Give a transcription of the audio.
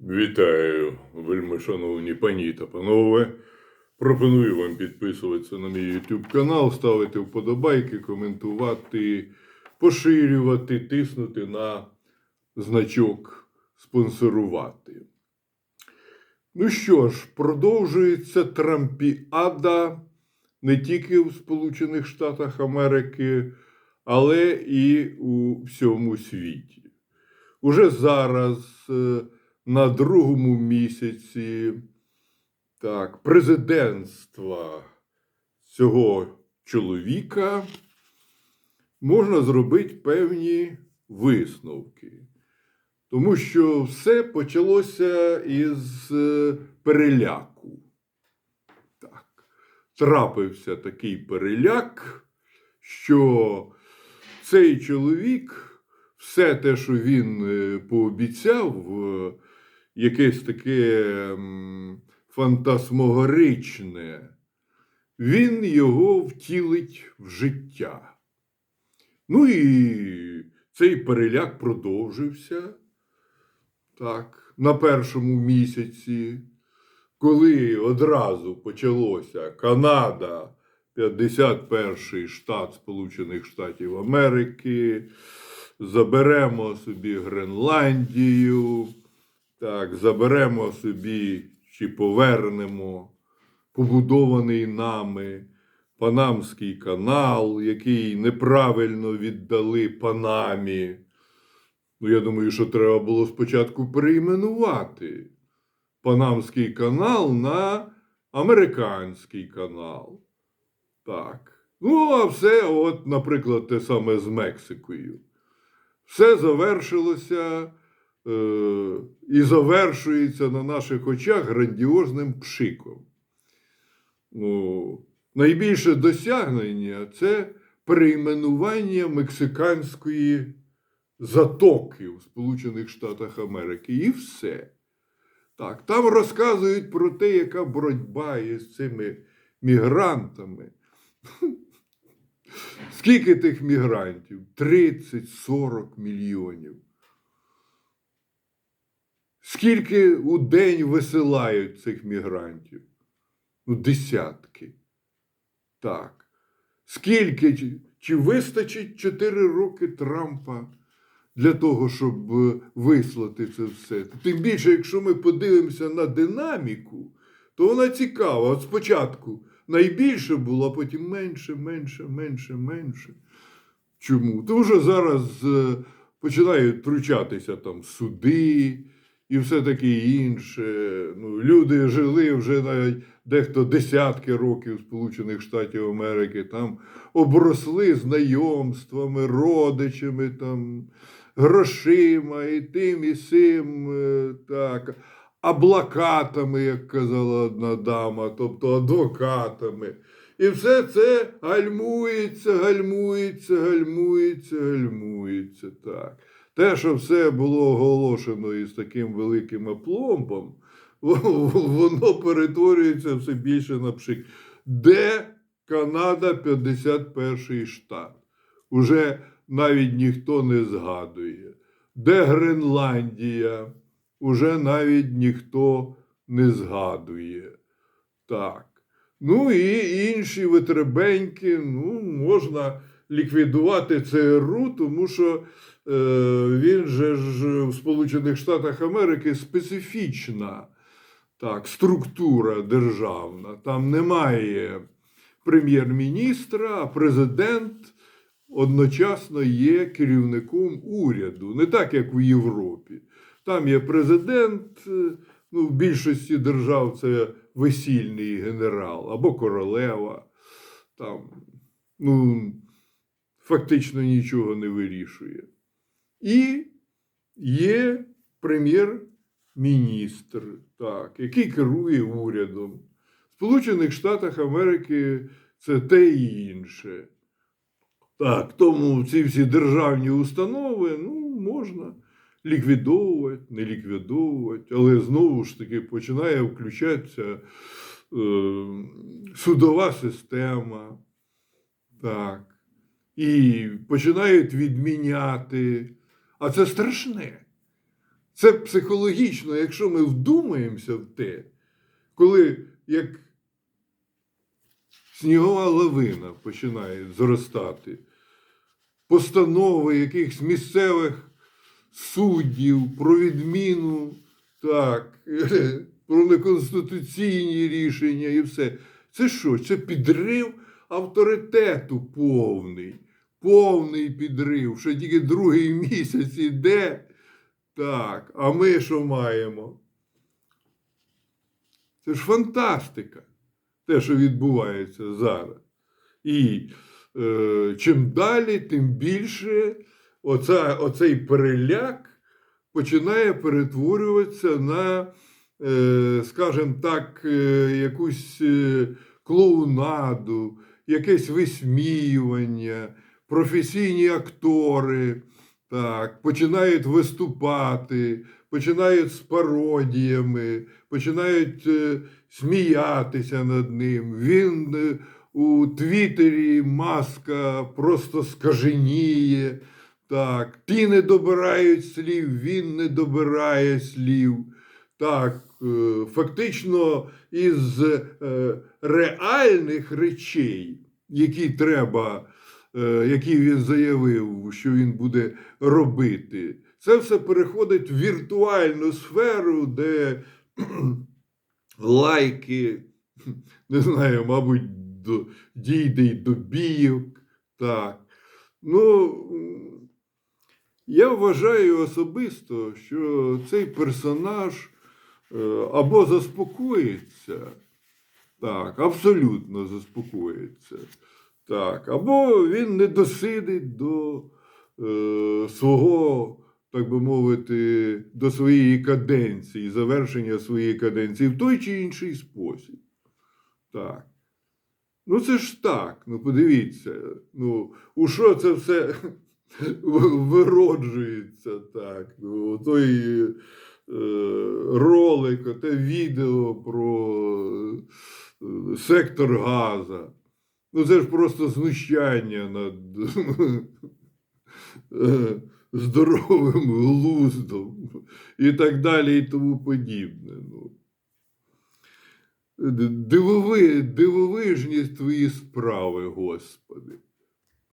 Вітаю, вельми шановні пані та панове. Пропоную вам підписуватися на мій YouTube канал, ставити вподобайки, коментувати, поширювати, тиснути на значок спонсорувати. Ну що ж, продовжується трампіада не тільки в Сполучених Штатах Америки, але і у всьому світі. Уже зараз е, на другому місяці так, президентства цього чоловіка можна зробити певні висновки. Тому що все почалося із е, переляку. Так. Трапився такий переляк, що цей чоловік все те, що він е, пообіцяв, е, якесь таке фантасмогоричне, він його втілить в життя. Ну і цей переляк продовжився. Так, на першому місяці, коли одразу почалося Канада, 51 штат Сполучених Штатів Америки, заберемо собі Гренландію, так, заберемо собі чи повернемо побудований нами Панамський канал, який неправильно віддали Панамі. Ну, я думаю, що треба було спочатку перейменувати Панамський канал на Американський канал. Так. Ну, а все, от, наприклад, те саме з Мексикою. Все завершилося і завершується на наших очах грандіозним пшиком. Ну, найбільше досягнення це перейменування мексиканської затоки в Сполучених Штатах Америки. І все. Так, там розказують про те, яка боротьба із цими мігрантами. Скільки тих мігрантів? 30-40 мільйонів. Скільки у день висилають цих мігрантів? Ну, десятки. Так. Скільки, чи- чи вистачить 4 роки Трампа для того, щоб е, вислати це все? Тим більше, якщо ми подивимося на динаміку, то вона цікава. От спочатку найбільше було, а потім менше, менше, менше, менше. Чому? Тому що зараз е, починають втручатися там суди і все таке інше. Ну, люди жили вже навіть дехто десятки років Сполучених Штатів Америки, там обросли знайомствами, родичами, там, грошима, і тим, і сим, е, так, аблакатами, як казала одна дама, тобто адвокатами. І все це гальмується, гальмується, гальмується, гальмується. Так. Те, що все було оголошено із таким великим опломбом, воно перетворюється все більше на пшик. Де Канада 51 штат? Уже навіть ніхто не згадує. Де Гренландія? Уже навіть ніхто не згадує. Так. Ну і інші витребеньки, ну, можна ліквідувати ЦРУ, тому що він же ж в Сполучених Штатах Америки специфічна так, структура державна. Там немає прем'єр-міністра, а президент одночасно є керівником уряду, не так, як у Європі. Там є президент, е, ну, в більшості держав це весільний генерал або королева. Там, ну, фактично нічого не вирішує. І є прем'єр-міністр, так, який керує урядом. В Сполучених Штатах Америки це те і інше. Так, тому ці всі державні установи ну, можна ліквідовувати, не ліквідовувати, але знову ж таки починає включатися е, судова система. Так. І починають відміняти. А це страшне. Це психологічно, якщо ми вдумаємося в те, коли як снігова лавина починає зростати, постанови якихось місцевих суддів про відміну, так, про неконституційні рішення і все. Це що? Це підрив авторитету повний, повний підрив, що тільки другий місяць іде. Так, а ми що маємо? Це ж фантастика, те, що відбувається зараз. І е, чим далі, тим більше оця, оцей переляк починає перетворюватися на, е, скажімо так, е, якусь е, клоунаду, якесь висміювання, професійні актори так, починають виступати, починають з пародіями, починають е, сміятися над ним. Він е, у Твіттері маска просто скаженіє. Так, ті не добирають слів, він не добирає слів. Так, е, фактично із реальних речей, які треба, які він заявив, що він буде робити, це все переходить в віртуальну сферу, де лайки, не знаю, мабуть, до, дійде й до бійок. Так. Ну, я вважаю особисто, що цей персонаж е, або заспокоїться, так, абсолютно заспокоїться, так, або він не досидить до е, свого, так би мовити, до своєї каденції, завершення своєї каденції в той чи інший спосіб. Так. Ну, це ж так. Ну, подивіться, ну, у що це все вироджується так. Ну, той е, ролик, те відео про е, сектор Газа. Ну, це ж просто знущання над е, здоровим глуздом і так далі, і тому подібне. Ну. Дивови, дивовижні твої справи, Господи.